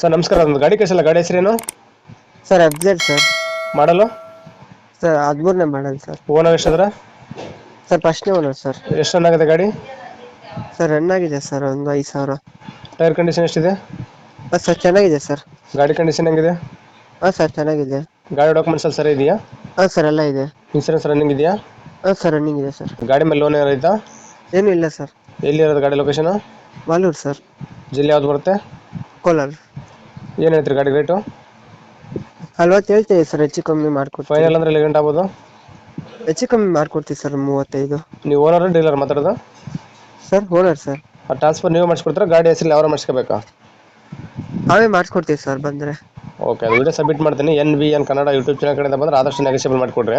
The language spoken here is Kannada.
ಸರ್ ನಮಸ್ಕಾರ. ಒಂದು ಗಾಡಿ ಕಳಿಸಲ್ಲ. ಗಾಡಿ ಹೆಸರೇನು? Sir Z sir. ಮಾಡಲು? ಸರ್ ಹದಿಮೂರನೇ ಮಾಡಲ್ ಸರ್. ಓನರ್ ಎಷ್ಟದ್ರ? ಸರ್ ಫಸ್ಟ್ನೇ ಓನರ್ ಸರ್. ಎಷ್ಟು ರನ್ ಆಗಿದೆ ಗಾಡಿ? ಸರ್ ರನ್ ಆಗಿದೆ ಸರ್ ಒಂದು ಐದು ಸಾವಿರ. ಟೈರ್ ಕಂಡೀಷನ್ ಎಷ್ಟಿದೆ? ಹಾಂ ಸರ್ ಚೆನ್ನಾಗಿದೆ ಸರ್. ಗಾಡಿ ಕಂಡೀಷನ್ ಹೆಂಗಿದೆ? ಹಾಂ ಸರ್ ಚೆನ್ನಾಗಿದೆ. ಗಾಡಿ ಡಾಕ್ಯುಮೆಂಟ್ಸ್ ಎಲ್ಲ ಸರಿ ಇದೆಯಾ? ಹಾಂ ಸರ್ ಎಲ್ಲ ಇದೆ. ಇನ್ಸೂರೆನ್ಸ್ ರನ್ನಿಂಗ್ ಇದೆಯಾ? ಹಾಂ ಸರ್ ರನ್ನಿಂಗ್ ಇದೆ ಸರ್. ಗಾಡಿ ಮೇಲೆ ಲೋನ್ ಏನಾರು ಐತಾ ಏನೂ ಇಲ್ಲ ಸರ್. ಎಲ್ಲಿ ಇರೋದು ಗಾಡಿ ಲೊಕೇಶನ್ ವಾಲೂರು ಸರ್. ಜಿಲ್ಲೆ ಯಾವ್ದು ಬರುತ್ತೆ? ಕೋಲಾರ. ಏನು ಹೇಳ್ತೀರಿ ಗಾಡಿ ರೇಟು ನಲ್ವತ್ತು ಹೇಳ್ತೀವಿ ಸರ್ ಹೆಚ್ಚು ಕಮ್ಮಿ ಮಾಡ್ಕೊಡ್ತೀವಿ ಫೈನಲ್ ಅಂದ್ರೆ ಗಂಟೆ ಆಗ್ಬೋದು? ಹೆಚ್ಚು ಕಮ್ಮಿ ಮಾಡ್ಕೊಡ್ತೀವಿ ಸರ್ ಮೂವತ್ತೈದು. ನೀವು ಓನರ್ ಡೀಲರ್ ಮಾತಾಡೋದು? Sir owner sir. ಆ ಟ್ರಾನ್ಸ್ಫರ್ ನೀವು ಮಾಡಿಸ್ಕೊಡ್ತೀರಾ ಗಾಡಿ ಹೆಸರು ಯಾರು ಮಾಡಿಸ್ಕೋಬೇಕಾ? ನಾವೇ ಮಾಡಿಸ್ಕೊಡ್ತೀವಿ ಸರ್ ಬಂದರೆ. ಓಕೆ ಅದು ವಿಡಿಯೋ ಸಬ್ಮಿಟ್ ಮಾಡ್ತೀನಿ. N V N Kannada YouTube channel ಕಡೆಯಿಂದ ಬಂದರೆ ಆದಷ್ಟು ನೆಗೆಸಿಬಲ್ ಮಾಡಿಕೊಡ್ರಿ.